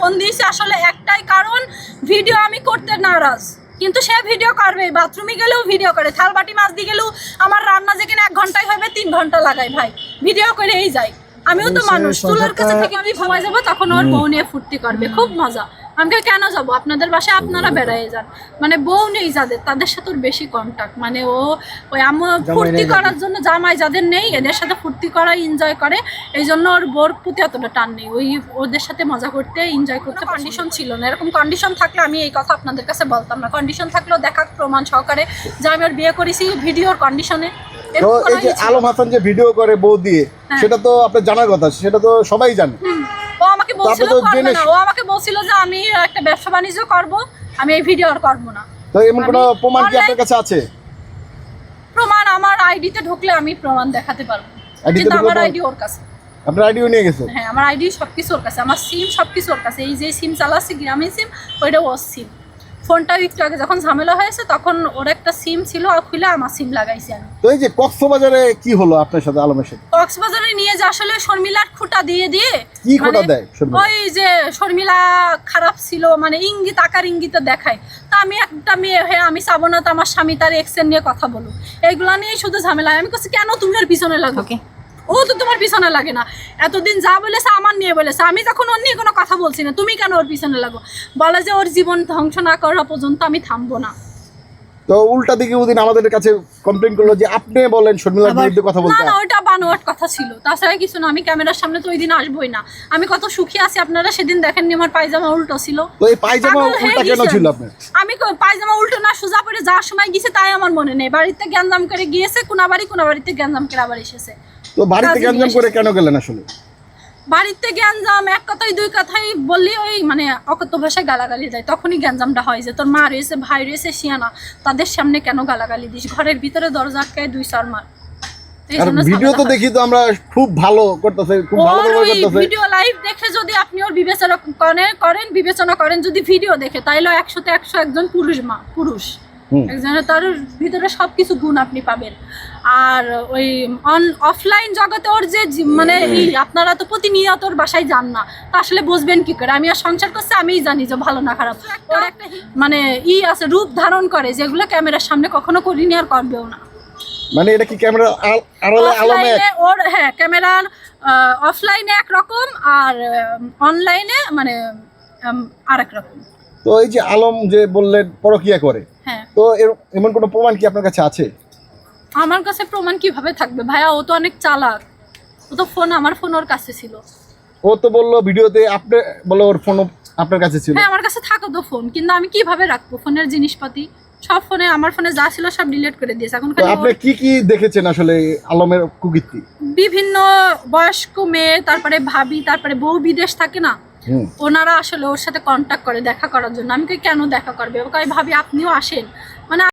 Phone দিয়েছি আসলে একটাই কারণ ভিডিও আমি করতে নারাজ। কিন্তু সে ভিডিও করবে বাথরুমে গেলেও ভিডিও করে থাল বাটি মাছ দিয়ে গেলেও আমার রান্না যেখানে এক ঘন্টায় হবে তিন ঘণ্টা লাগাই ভাই। ভিডিও করেই যায়। যাই আমিও তো মানুষ চুলের কাছে থেকে আমি ঘুমাই যাব তখন ওর বউ নিয়ে ফুর্তি করবে খুব মজা। আমি কই, কেন যাব? আপনাদের বাসায় আপনারা বেড়াই যান। মানে বউ নেই যাদের তাদের সাথে ওর বেশি কন্টাক্ট মানে ও ওই আম্মু ফুর্তি করার জন্য জামাই যাদের নেই এদের সাথে ফুর্তি করা এনজয় করে। এই জন্য ওর বোর প্রতি অতটা টান নেই। ওই ওদের সাথে মজা করতে এনজয় করতে কন্ডিশন ছিল না। এরকম কন্ডিশন থাকলে আমি এই কথা আপনাদের কাছে বলতাম না। কন্ডিশন থাকলেও দেখা প্রমাণ সহকারে যে আমি ওর বিয়ে করেছি ভিডিওর কন্ডিশনে তো এই যে আলম হাসান যে ভিডিও করে বউ দিয়ে হ্যাঁ। সেটা তো আপনার জানার কথা সেটা তো সবাই জানে। আমাকে বলছিল করবে না। ও আমাকে বলছিল যে আমি একটা ব্যবসা বাণিজ্য করব আমি এই ভিডিও আর করব না। তো এমন কোনো প্রমাণ কি আপনার কাছে আছে? প্রমাণ আমার আইডিতে ঢুকলে আমি প্রমাণ দেখাতে পারব। কিন্তু আমার আইডি ওর কাছে। আপনার আইডিও নিয়ে গেছে? হ্যাঁ আমার আইডি সবকিছু ওর কাছে আমার সিম সবকিছু ওর কাছে। এই যে সিম চালাচ্ছি গ্রামীণ সিম ওইটা ওর সিম ফোনটা একটু আগে যখন ঝামেলা হয়েছে তখন ওর একটা সিম ছিল আর খুলে আমার সিম লাগাইছি আমি। তো এই যে কক্সবাজারে কি হলো আপনার সাথে আলমের সাথে? কক্সবাজারে নিয়ে যে আসলে শর্মিলার খুঁটা দিয়ে দিয়ে কি খোটা মানে দেয় শর্মিলা? ওই যে শর্মিলা খারাপ ছিল মানে ইঙ্গিত আকার ইঙ্গিত দেখায়। তা আমি একটা মেয়ে হয়ে আমি চাবো না তো আমার স্বামী তার এক্সের নিয়ে কথা বলুক। এইগুলা নিয়ে শুধু ঝামেলা হয়। আমি কাছে কেন তুমি ওর পিছনে লাগো? ও তো তোমার পিছনে লাগে না। এতদিন যা বলেছে আমার নিয়ে বলেছে। আমি তখন ওর নিয়ে কোনো কথা বলছি না তুমি কেন ওর পিছনে লাগো? বলে যে ওর জীবন ধ্বংস না করা পর্যন্ত আমি থামবো না। তো উল্টা দিকে ওদিন আমাদের কাছে কমপ্লেন করল যে আপনি বলেন শর্মিলার বিরুদ্ধে কথা না বলতে। না ওইটা বানোয়াট কথা ছিল। তাছাড়া কিছু না আমি ক্যামেরার সামনে তো ওই দিন আসবোই না। আমি কত সুখী আছি আপনারা সেদিন দেখেননি আমার পায়জামা উল্টো ছিল। তো এই পায়জামা উল্টা কেন ছিল আমি। আপনার? আমি পায়জামা উল্টো না সোজা পরে যাওয়ার সময় গেছে তাই আমার মনে নেই। বাড়িতে গ্যাঞ্জাম করে গিয়েছে কোনা বাড়ি কোনা বাড়িতে গ্যাঞ্জাম করে আবার এসেছে। তো বাড়িতে গ্যাঞ্জাম করে কেন গেলেন আসলে? বাড়িতে গ্যাঞ্জাম এক কথাই দুই কথাই বললি ওই মানে অকথ্য ভাষায় গালাগালি দেয়। তখনই গ্যাঞ্জামটা হয় যে তোর মা রয়েছে ভাই রয়েছে শিয়ানা। তাদের সামনে কেন গালাগালি দিস? ঘরের ভিতরে দরজা আটকায় দুই চার মার ভিডিও তো দেখি তো আমরা খুব ভালো করতেছে খুব ভালো করতেছে। ভিডিও লাইভ দেখে যদি আপনি ওর বিবেচনা করেন করেন বিবেচনা করেন যদি ভিডিও দেখে তাইলে একশোতে একশো একজন পুরুষ মা পুরুষ। তার ভিতরে সব কিছু গুণ আপনি পাবেন। আর ওই অন অফলাইন জগতে ওর যে মানে ই আপনারা তো প্রতিনিয়ত ওর বাসায় যান না। তা আসলে বুঝবেন কি করে? আমি আর সংসার করছি আমিই জানি যে ভালো না খারাপ। ওর একটা মানে ই আছে রূপ ধারণ করে যেগুলো ক্যামেরার সামনে কখনো করিনি আর করবেও না। মানে এটা কি ক্যামেরা আড়ালে আলমে এক? ওর হ্যাঁ ক্যামেরার অফলাইনে একরকম আর অনলাইনে মানে আরেক রকম। তো এই যে আলম যে বললেন পরকিয়া করে। তো এর- এমন কোনো প্রমাণ কি আপনার কাছে আছে? আমার কাছে প্রমাণ কীভাবে থাকবে? ভাইয়া ও তো অনেক চালাক। ও তো ফোন আমার ফোন ওর কাছে ছিল। ও তো বলল ভিডিওতে আপনি বলে ওর ফোন আপনার কাছে ছিল। হ্যাঁ আমার কাছে থাকো তো ফোন কিন্তু আমি কীভাবে রাখব ফোনের জিনিসপাতি? সব ফোনে আমার ফোনে যা ছিল সব ডিলিট করে দিয়েছে। এখন খালি আপনি কি কি দেখেছেন আসলে আলমের কুকীর্তি? বিভিন্ন বয়স্ক মেয়ে তারপরে ভাবি তারপরে বউ বিদেশ থাকে না? ওনারা আসলে ওর সাথে কন্ট্যাক্ট করে, দেখা করার জন্য। আমি কেন দেখা করবে? ভাবি, আপনিও আসেন। মানে